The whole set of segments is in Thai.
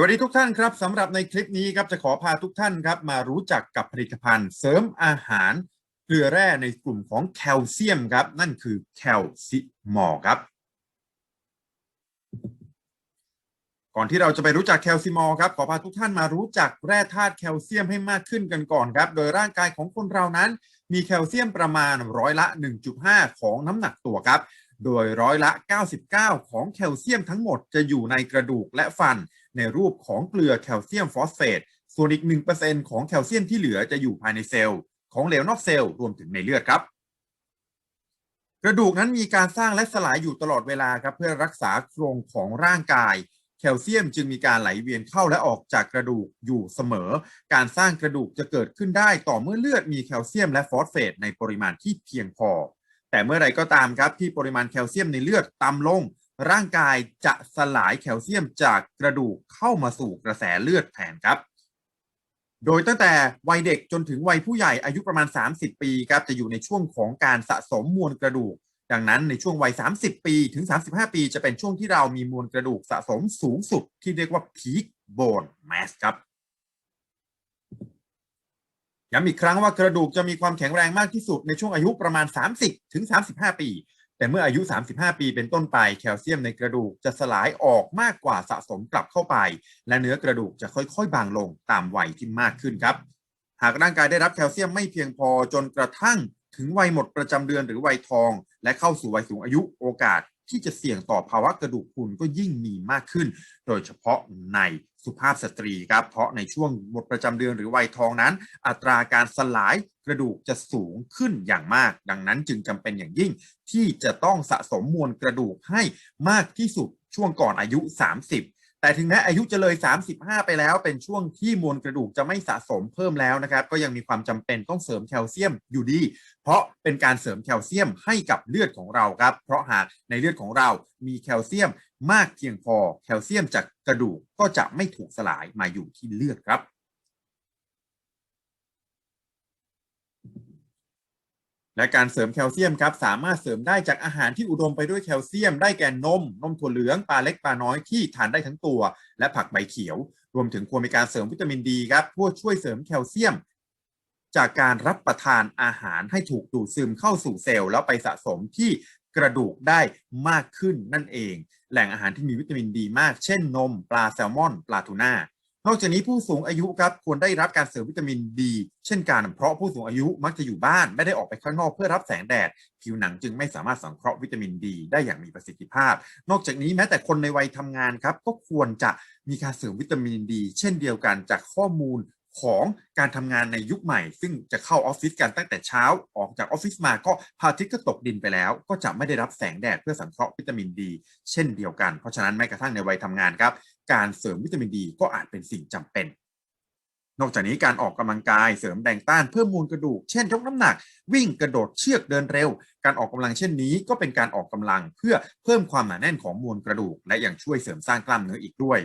วัสดีทุกท่านครับสำหรับในคลิปนี้ครับจะขอพาทุกท่านครับมารู้จักกับผลิตภัณฑ์เสริมอาหารเกลือแร่ในกลุ่มของแคลเซียมครับ นั่นคือแคลซิมอลครับ ก่อนที่เราจะไปรู้จักแคลซิมอลครับขอพาทุกท่านมารู้จักแร่ธาตุแคลเซียมให้มากขึ้นกันก่อนครับ โดยร่างกายของคนเรานั้นมีแคลเซียมประมาณร้อยละ 1.5 ของน้ำหนักตัวครับ โดยร้อยละ 99 ของแคลเซียมทั้งหมดจะอยู่ในกระดูกและฟัน ในรูปของเกลือแคลเซียมฟอสเฟต ส่วนอีก 1%ของแคลเซียมที่เหลือจะอยู่ภายในเซลล์ ของเหลวนอกเซลล์รวมถึงในเลือดครับ กระดูกนั้นมีการสร้างและสลายอยู่ตลอดเวลาครับเพื่อรักษาโครงของร่างกายแคลเซียมจึงมีการไหลเวียนเข้าและออกจากกระดูกอยู่เสมอ การสร้างกระดูกจะเกิดขึ้นได้ต่อเมื่อเลือดมีแคลเซียมและฟอสเฟตในปริมาณที่เพียงพอ แต่เมื่อไรก็ตามครับที่ปริมาณแคลเซียมในเลือดต่ำลง ร่างกายจะสลายแคลเซียมจากกระดูกเข้ามาสู่กระแสเลือดแทนครับ โดยตั้งแต่วัยเด็กจนถึงวัยผู้ใหญ่อายุประมาณ 30 ปีครับจะอยู่ในช่วงของการสะสมมวลกระดูก ดังนั้นในช่วงวัย 30 ปีถึง 35 ปี จะเป็นช่วงที่เรามีมวลกระดูกสะสมสูงสุดที่เรียกว่า peak bone mass ครับย้ำอีกครั้งว่ากระดูกจะมีความแข็งแรงมากที่สุดในช่วงอายุประมาณ 30ถึง35 ปี แต่เมื่ออายุ 35 ปีเป็นต้นไปแคลเซียมในกระดูกจะสลายออกมากกว่าสะสมกลับเข้าไป และเนื้อกระดูกจะค่อยๆ บางลงตามวัยที่มากขึ้นครับ หากร่างกายได้รับแคลเซียมไม่เพียงพอจนกระทั่งถึงวัยหมดประจำเดือนหรือวัยทอง และเข้าสู่วัยสูงอายุโอกาส ที่จะเสี่ยงต่อภาวะกระดูกพรุนก็ยิ่งมีมากขึ้น โดยเฉพาะในสุภาพสตรีครับ เพราะในช่วงหมดประจำเดือนหรือวัยทองนั้น อัตราการสลายกระดูกจะสูงขึ้นอย่างมาก ดังนั้นจึงจำเป็นอย่างยิ่ง ที่จะต้องสะสมมวลกระดูกให้มากที่สุดช่วงก่อนอายุ 30 แต่ถึงแม้อายุจะเลย 35 ไปแล้ว เป็นช่วงที่มวลกระดูกจะไม่สะสมเพิ่มแล้วนะครับ ก็ยังมีความจำเป็นต้องเสริมแคลเซียมอยู่ดี เพราะเป็นการเสริมแคลเซียมให้กับเลือดของเราครับ เพราะหากในเลือดของเรามีแคลเซียมมากเพียงพอ แคลเซียมจากกระดูกก็จะไม่ถูกสลายมาอยู่ที่เลือดครับ และการเสริมแคลเซียมครับสามารถเสริมได้จากอาหารที่อุดมไปด้วยแคลเซียม ได้แก่นม นมถั่วเหลืองปลาเล็กปลาน้อยที่ทานได้ทั้งตัว และผักใบเขียว รวมถึงควรมีการเสริมวิตามินดีครับเพื่อช่วยเสริมแคลเซียม จากการรับประทานอาหารให้ถูกดูดซึมเข้าสู่เซลล์แล้วไปสะสมที่กระดูกได้มากขึ้นนั่นเอง แหล่งอาหารที่มีวิตามินดีมาก เช่น นม ปลาแซลมอน ปลาทูน่า นอกจากนี้ผู้สูงอายุครับควรได้รับการเสริมวิตามินดีเช่นกันเพราะผู้สูงอายุมักจะอยู่บ้านไม่ได้ออกไปข้างนอกเพื่อรับแสงแดด ผิวหนังจึงไม่สามารถสังเคราะห์วิตามินดีได้อย่างมีประสิทธิภาพ นอกจากนี้แม้แต่คนในวัยทำงานครับก็ควรจะมีการเสริมวิตามินดี เช่นเดียวกันจากข้อมูล ของการทำงานในยุคใหม่ ซึ่งจะเข้าออฟฟิศกันตั้งแต่เช้า ออกจากออฟฟิศมาก็พระอาทิตย์ก็ตกดินไปแล้ว ก็จะไม่ได้รับแสงแดดเพื่อสังเคราะห์วิตามินดี เช่นเดียวกัน เพราะฉะนั้นแม้กระทั่งในวัยทำงานครับ การเสริมวิตามินดีก็อาจเป็นสิ่งจำเป็นนอกจากนี้การออกกำลังกายเสริมแรงต้านเพิ่มมวลกระดูก เช่นยกน้ำหนัก วิ่งกระโดดเชือกเดินเร็ว การออกกำลังเช่นนี้ก็เป็นการออกกำลังเพื่อเพิ่มความหนาแน่นของมวลกระดูก และยังช่วยเสริมสร้างกล้ามเนื้ออีกด้วย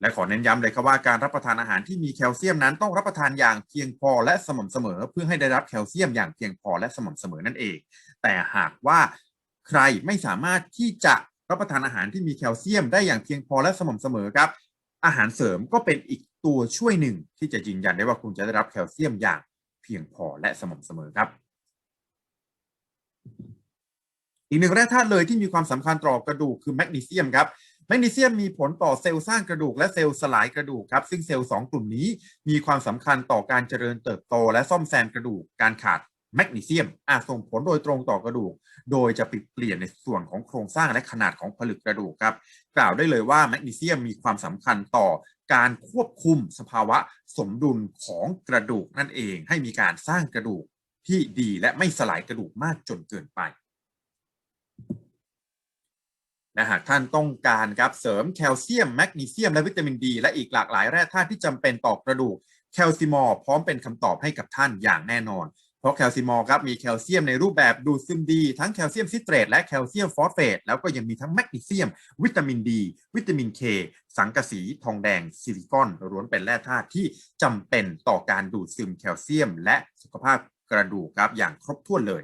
และขอเน้นย้ำเลยครับว่าการรับประทานอาหารที่มีแคลเซียมนั้นต้องรับประทานอย่างเพียงพอและสม่ำเสมอ เพื่อให้ได้รับแคลเซียมอย่างเพียงพอและสม่ำเสมอนั่นเอง แต่หากว่าใครไม่สามารถที่จะรับประทานอาหารที่มีแคลเซียมได้อย่างเพียงพอและสม่ำเสมอครับ อาหารเสริมก็เป็นอีกตัวช่วยหนึ่ง ที่จะยืนยันได้ว่าคุณจะได้รับแคลเซียมอย่างเพียงพอและสม่ำเสมอครับ อีกหนึ่งแร่ธาตุเลยที่มีความสำคัญต่อกระดูกคือแมกนีเซียมครับ แมกนีเซียมมีผลต่อเซลล์สร้างกระดูกและเซลล์สลายกระดูกครับ ซึ่งเซลล์สองกลุ่มนี้มีความสำคัญต่อการเจริญเติบโต และซ่อมแซมกระดูก การขาดแมกนีเซียมอาจส่งผลโดยตรงต่อกระดูก โดยจะปิดเปลี่ยนในส่วนของโครงสร้างและขนาดของผลึกกระดูกครับ กล่าวได้เลยว่าแมกนีเซียมมีความสำคัญต่อการควบคุมสภาวะสมดุลของกระดูกนั่นเอง ให้มีการสร้างกระดูกที่ดีและไม่สลายกระดูกมากจนเกินไป และหากท่านต้องการครับเสริมแคลเซียมแมกนีเซียมและวิตามินดี และอีกหลากหลายแร่ธาตุที่จำเป็นต่อกระดูกแคลซิมอลพร้อมเป็นคำตอบให้กับท่านอย่างแน่นอน เพราะแคลซิมอลครับมีแคลเซียมในรูปแบบดูดซึมดี ทั้งแคลเซียมซิเตรตและแคลเซียมฟอสเฟตแล้วก็ยังมีทั้งแมกนีเซียม วิตามินดี วิตามินเคสังกะสี ทองแดง ซิลิคอนล้วนเป็นแร่ธาตุที่จำเป็นต่อการดูดซึมแคลเซียม และสุขภาพกระดูกครับอย่างครบถ้วนเลย